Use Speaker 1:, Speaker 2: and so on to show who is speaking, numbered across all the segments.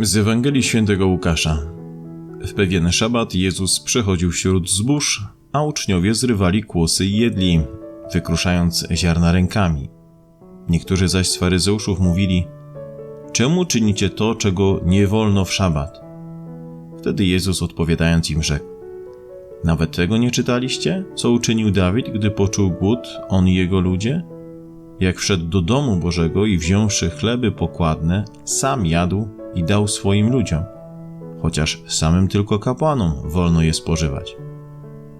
Speaker 1: Z Ewangelii Świętego Łukasza. W pewien szabat Jezus przechodził wśród zbóż, a uczniowie zrywali kłosy i jedli, wykruszając ziarna rękami. Niektórzy zaś z faryzeuszów mówili: Czemu czynicie to, czego nie wolno w szabat? Wtedy Jezus odpowiadając im rzekł: Nawet tego nie czytaliście, co uczynił Dawid, gdy poczuł głód, on i jego ludzie? Jak wszedł do domu Bożego i wziąwszy chleby pokładne, sam jadł i dał swoim ludziom, chociaż samym tylko kapłanom wolno je spożywać.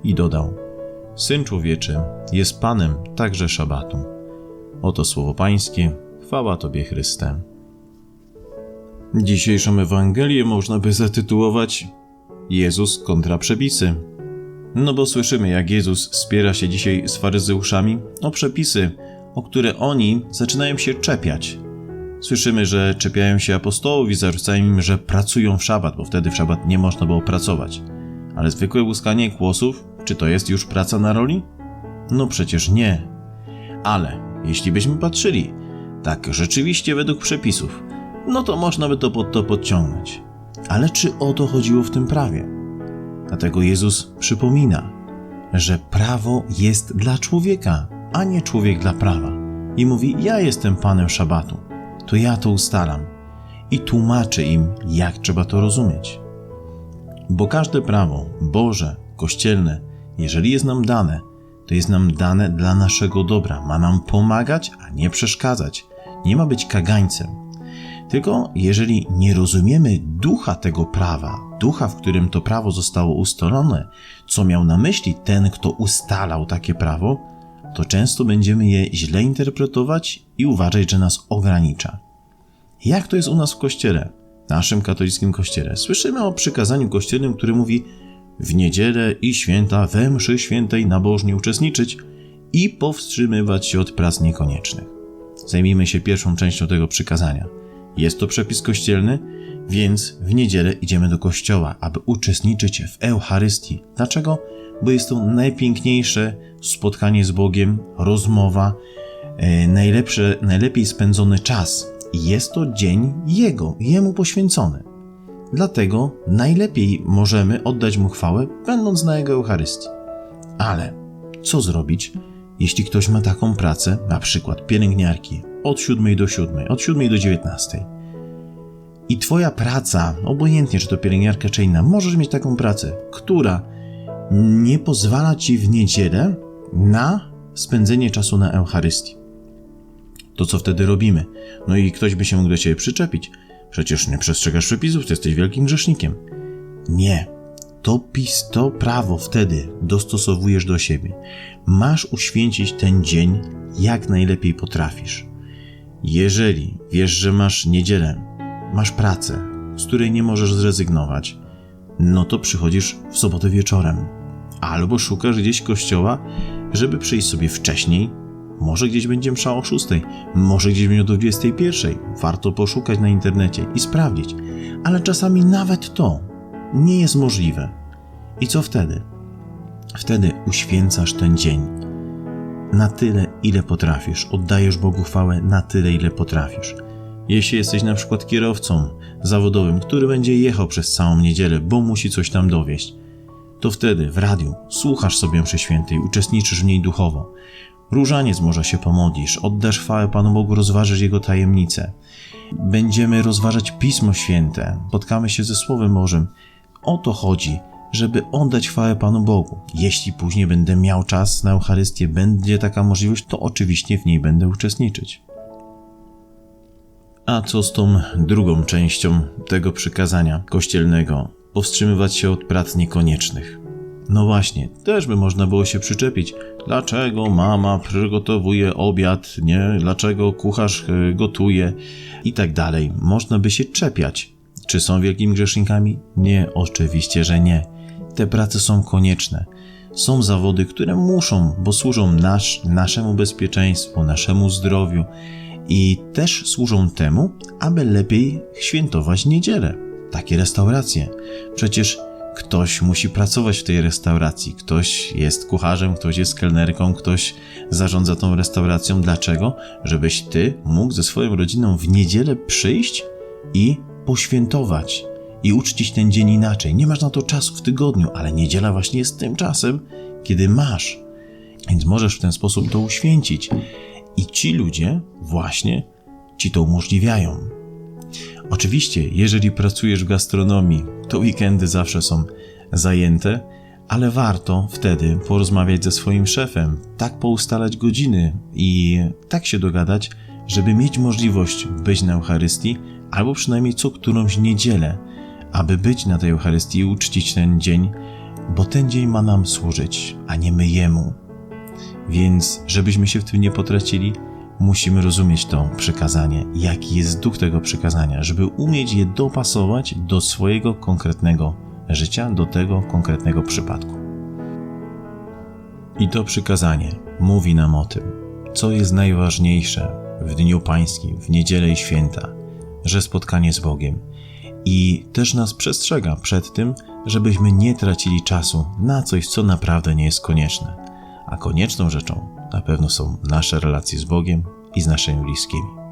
Speaker 1: I dodał: Syn człowieczy jest Panem także szabatu. Oto słowo Pańskie, chwała Tobie Chryste. Dzisiejszą Ewangelię można by zatytułować Jezus kontra przepisy. No bo słyszymy, jak Jezus spiera się dzisiaj z faryzeuszami o przepisy, o które oni zaczynają się czepiać. Słyszymy, że czepiają się apostołów i zarzucają im, że pracują w szabat, bo wtedy w szabat nie można było pracować. Ale zwykłe łuskanie kłosów, czy to jest już praca na roli? No przecież nie. Ale jeśli byśmy patrzyli tak rzeczywiście według przepisów, no to można by to pod to podciągnąć. Ale czy o to chodziło w tym prawie? Dlatego Jezus przypomina, że prawo jest dla człowieka, a nie człowiek dla prawa. I mówi: Ja jestem panem szabatu, to ja to ustalam. I tłumaczy im, jak trzeba to rozumieć. Bo każde prawo, Boże, kościelne, jeżeli jest nam dane, to jest nam dane dla naszego dobra. Ma nam pomagać, a nie przeszkadzać. Nie ma być kagańcem. Tylko jeżeli nie rozumiemy ducha tego prawa, ducha, w którym to prawo zostało ustalone, co miał na myśli ten, kto ustalał takie prawo, to często będziemy je źle interpretować i uważać, że nas ogranicza. Jak to jest u nas w kościele, naszym katolickim kościele? Słyszymy o przykazaniu kościelnym, który mówi w niedzielę i święta we mszy świętej nabożnie uczestniczyć i powstrzymywać się od prac niekoniecznych. Zajmijmy się pierwszą częścią tego przykazania. Jest to przepis kościelny, więc w niedzielę idziemy do kościoła, aby uczestniczyć w Eucharystii. Dlaczego? Bo jest to najpiękniejsze spotkanie z Bogiem, rozmowa, e, najlepszy, najlepiej spędzony czas. Jest to dzień Jego, Jemu poświęcony. Dlatego najlepiej możemy oddać Mu chwałę, będąc na Jego Eucharystii. Ale co zrobić, jeśli ktoś ma taką pracę, na przykład pielęgniarki, od 7 do 7, od 7 do 19. I Twoja praca, obojętnie czy to pielęgniarka czy inna, możesz mieć taką pracę, która nie pozwala Ci w niedzielę na spędzenie czasu na Eucharystii. To co wtedy robimy? No i ktoś by się mógł do Ciebie przyczepić. Przecież nie przestrzegasz przepisów, jesteś wielkim grzesznikiem. Nie. To pis, to prawo wtedy dostosowujesz do siebie. Masz uświęcić ten dzień jak najlepiej potrafisz. Jeżeli wiesz, że masz niedzielę, masz pracę, z której nie możesz zrezygnować, no to przychodzisz w sobotę wieczorem. Albo szukasz gdzieś kościoła, żeby przyjść sobie wcześniej. Może gdzieś będzie msza o 6, może gdzieś będzie o 21. Warto poszukać na internecie i sprawdzić. Ale czasami nawet to nie jest możliwe. I co wtedy? Wtedy uświęcasz ten dzień na tyle, ile potrafisz. Oddajesz Bogu chwałę na tyle, ile potrafisz. Jeśli jesteś na przykład kierowcą zawodowym, który będzie jechał przez całą niedzielę, bo musi coś tam dowieść, to wtedy w radiu słuchasz sobie mszy świętej, uczestniczysz w niej duchowo. Różaniec może się pomodlisz, oddasz chwałę Panu Bogu, rozważysz Jego tajemnice. Będziemy rozważać Pismo Święte, spotkamy się ze Słowem Bożym. O to chodzi, żeby oddać chwałę Panu Bogu. Jeśli później będę miał czas na Eucharystię, będzie taka możliwość, to oczywiście w niej będę uczestniczyć. A co z tą drugą częścią tego przykazania kościelnego? Powstrzymywać się od prac niekoniecznych. No właśnie, też by można było się przyczepić. Dlaczego mama przygotowuje obiad, nie? Dlaczego kucharz e, gotuje i tak dalej. Można by się czepiać. Czy są wielkimi grzesznikami? Nie, oczywiście, że nie. Te prace są konieczne. Są zawody, które muszą, bo służą nasz, naszemu bezpieczeństwu, naszemu zdrowiu i też służą temu, aby lepiej świętować niedzielę. Takie restauracje. Przecież ktoś musi pracować w tej restauracji. Ktoś jest kucharzem, ktoś jest kelnerką, ktoś zarządza tą restauracją. Dlaczego? Żebyś ty mógł ze swoją rodziną w niedzielę przyjść i poświętować i uczcić ten dzień inaczej. Nie masz na to czasu w tygodniu, ale niedziela właśnie jest tym czasem, kiedy masz. Więc możesz w ten sposób to uświęcić. I ci ludzie właśnie ci to umożliwiają. Oczywiście, jeżeli pracujesz w gastronomii, to weekendy zawsze są zajęte, ale warto wtedy porozmawiać ze swoim szefem, tak poustalać godziny i tak się dogadać, żeby mieć możliwość być na Eucharystii, albo przynajmniej co którąś niedzielę, aby być na tej Eucharystii i uczcić ten dzień, bo ten dzień ma nam służyć, a nie my jemu. Więc, żebyśmy się w tym nie potracili, musimy rozumieć to przykazanie, jaki jest duch tego przykazania, żeby umieć je dopasować do swojego konkretnego życia, do tego konkretnego przypadku. I to przykazanie mówi nam o tym, co jest najważniejsze w Dniu Pańskim, w niedzielę i święta, że spotkanie z Bogiem. I też nas przestrzega przed tym, żebyśmy nie tracili czasu na coś, co naprawdę nie jest konieczne. A konieczną rzeczą na pewno są nasze relacje z Bogiem i z naszymi bliskimi.